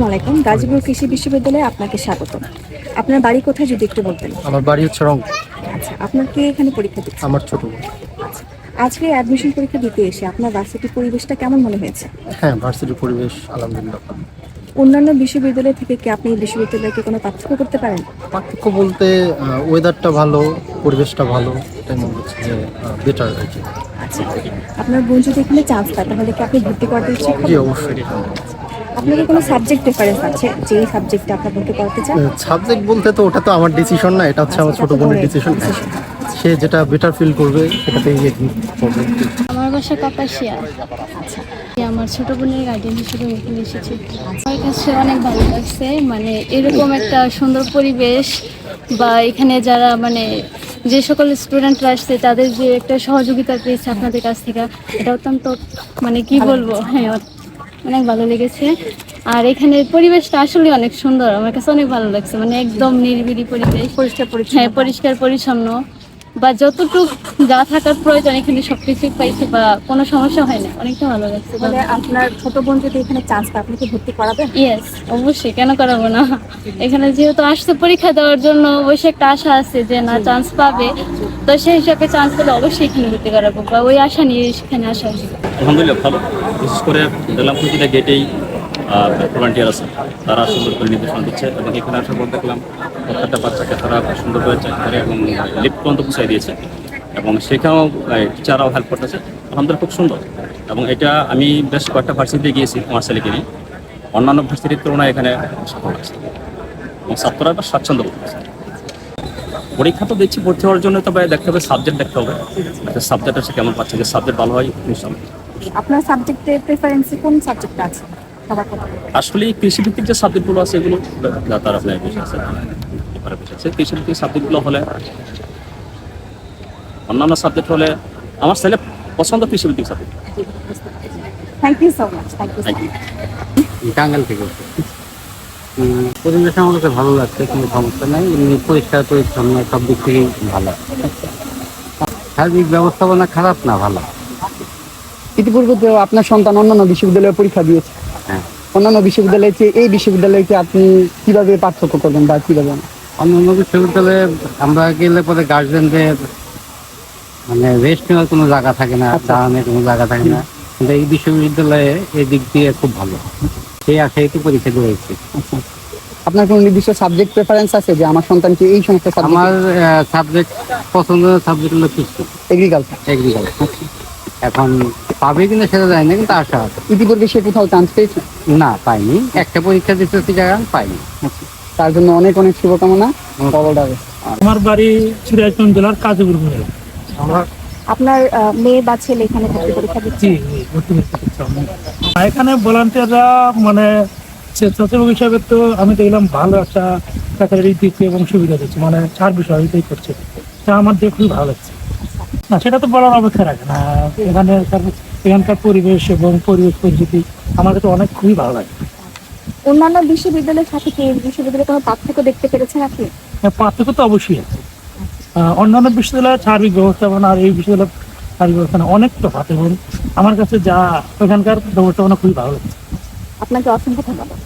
আসসালামু আলাইকুম গাজীপুর কৃষি বিশ্ববিদ্যালয়ে আপনাকে স্বাগত আপনার বাড়ি কোথায় যদি একটু বলতেন? আমার বাড়ি হচ্ছে রংপুর। আচ্ছা আপনার কে এখানে পরীক্ষা দিচ্ছে? আমার ছোট বোন। আচ্ছা আজকে অ্যাডমিশন পরীক্ষা দিতে এসে আপনার ভার্সিটির পরিবেশটা কেমন মনে হয়েছে? হ্যাঁ ভার্সিটির পরিবেশ আলহামদুলিল্লাহ অন্যান্য বিশ্ববিদ্যালয় থেকে কি আপনি এই বিশ্ববিদ্যালয়কে কোনো পার্থক্য করতে পারেন? পার্থক্য বলতে ওয়েদারটা ভালো পরিবেশটা ভালো এটাই মনে হচ্ছে যে বেটার আর কি। আচ্ছা আপনার বোন যদি এখানে চান্স পায় তাহলে কি আপনি ভর্তি করতে ইচ্ছুক জি অবশ্যই। আপনার কি কোনো সাবজেক্ট প্রেফারেন্স আছে? যে সাবজেক্টটা আপনার ভর্তি করাতে চান? সাবজেক্ট বলতে তো ওটা তো আমার ডিসিশন না এটা হচ্ছে আমার ছোট বোনের ডিসিশন সে যেটা বেটার ফিল করবে সেটাতেই করবে? আমার বাসা কাপাসিয়া। আচ্ছা আমার ছোট বোনের গার্ডিয়ান হিসেবে এখানে এসেছি। আমার কাছে অনেক ভালো লাগছে মানে এরকম একটা সুন্দর পরিবেশ বা এখানে যারা মানে যে সকল স্টুডেন্টরা আসছে তাদের যে একটা সহযোগিতা পেয়েছে আপনাদের কাছ থেকে এটা অত্যন্ত মানে কি বলব? হ্যাঁ অনেক ভালো লেগেছে। আর এখানের পরিবেশটা আসলে অনেক সুন্দর। আমার কাছে অনেক ভালো লাগছে। মানে একদম নিরিবিলি পরিবেশ। পরিষ্কার পরিচ্ছন্ন। হ্যাঁ পরিষ্কার পরিচ্ছন্ন। বা যতটুকু যা থাকার প্রয়োজন এখানে সবকিছুই পাইছে বা কোনো সমস্যা হয় না অনেকটা ভালো লাগছে। তাহলে আপনার ছোট বোন যদি এখানে চান্স পায় আপনি কি ভর্তি করাবেন? ইয়েস অবশ্যই কেন করাবো না? এখানে যেহেতু আসছে পরীক্ষা দেওয়ার জন্য অবশ্যই একটা আশা আছে যে না চান্স পাবে। তো সেই হিসাবে চান্স পেলে অবশ্যই এখানে ভর্তি করাবো বা ওই আশা নিয়ে এখানে আসা হয়েছে আলহামদুলিল্লাহ ভালো। বিশেষ করে গেটেই ভলান্টিয়ার তারা সুন্দর করে নির্দেশনা দিচ্ছে এবং এখানে আসার পর দেখলাম প্রত্যেকটা বাচ্চাকে তারা সুন্দর করে চেক করে এবং লিফট পর্যন্ত পৌঁছাই দিয়েছে। এবং সেখানেও টিচাররাও হেল্প করতেছে। আলহামদুলিল্লাহ খুব সুন্দর। এবং এটা আমি বেশ কয়েকটা ভার্সিটিতে গিয়েছি আমার ছেলেকে নিয়ে। অন্যান্য ভার্সিটির তুলনায় এখানে সফল আছে এবং ছাত্ররা বেশ স্বাচ্ছন্দ্য পরীক্ষা তো দেখছি ভর্তি হওয়ার জন্য, তবে দেখতে হবে সাবজেক্ট দেখতে হবে। একটা সাবজেক্ট আছে, কেমন পাচ্ছে, যে সাবজেক্ট ভালো হয় আপনার সাবজেক্টের প্রেফারেন্সে কোন সাবজেক্টটা আছে? আসলে কৃষিভিত্তিক যে সাবজেক্টগুলো আছে এগুলো তার আপনার বেশি আছে। কৃষিভিত্তিক সাবজেক্টগুলো হলে অন্যান্য সাবজেক্ট হলে আমার ছেলে পছন্দ কৃষিভিত্তিক subject thank you so much thank you টাঙ্গাল থেকে পরিবেশ আমার কাছে ভালো লাগছে কোনো সমস্যা নেই। এমনি পরিষ্কার পরিচ্ছন্ন সব দিক থেকেই ভালো। সার্বিক ব্যবস্থাপনা খারাপ না ভালো। ইতিপূর্বে তো আপনার সন্তান অন্যান্য বিশ্ববিদ্যালয়ে পরীক্ষা দিয়েছে। অন্যান্য বিশ্ববিদ্যালয়ে চেয়ে এই বিশ্ববিদ্যালয়কে আপনি কীভাবে পার্থক্য করবেন বা কীভাবে? অন্য অন্য বিশ্ববিদ্যালয়ে আমরা গেলে পরে গার্জেনদের মানে রেস্ট নেওয়ার কোনো জায়গা থাকে না দাঁড়ানোর কোনো জায়গা থাকে না। কিন্তু এই বিশ্ববিদ্যালয়ে এই দিক দিয়ে খুব ভালো। সেই আশায় তো পরীক্ষা দিয়েছি আচ্ছা। আপনার কোনো নির্দিষ্ট সাবজেক্ট প্রেফারেন্স আছে যে আমার সন্তানকে এই সমস্ত আমার সাবজেক্ট পছন্দের সাবজেক্ট হলো কৃষি এগ্রিকালচার এগ্রিকালচার এখন পাবে কিনা সেটা জানি না কিন্তু আশা আছে। ইতিপূর্বে সে কোথাও চান্স পেয়েছে? না পাইনি। একটা পরীক্ষা দিতে জায়গা পাইনি। তার জন্য অনেক অনেক শুভকামনা। হবে আমার বাড়ি সিরাজগঞ্জ জেলার কাজীপুর। আপনার মেয়ে বা ছেলে এখানে ভর্তি পরীক্ষা দিচ্ছে? জি ভর্তি এখানে ভলান্টিয়াররা মানে স্বেচ্ছাসেবক হিসাবে তো আমি দেখলাম ভালো একটা ফ্যাকাল্টি দিচ্ছে এবং সুবিধা দিচ্ছে। মানে চার বিষয় করছে। তা আমার দিয়ে খুবই ভালো লাগছে। না সেটা তো বলার অপেক্ষা রাখে না। এখানে এখানকার পরিবেশ এবং পরিবেশ পরিস্থিতি আমার কাছে অনেক খুবই ভালো লাগে। অন্যান্য বিশ্ববিদ্যালয়ের সাথে কি বিশ্ববিদ্যালয়ে কোনো পার্থক্য দেখতে পেরেছেন আপনি? হ্যাঁ, পার্থক্য তো অবশ্যই আছে। অন্যান্য বিশ্ববিদ্যালয়ের সার্বিক ব্যবস্থাপনা আর এই বিশ্ববিদ্যালয়ের সার্বিক ব্যবস্থাপনা অনেক তফাৎ এবং আমার কাছে যা ওখানকার ব্যবস্থাপনা খুবই ভালো লাগছে। আপনাকে অসংখ্য ধন্যবাদ।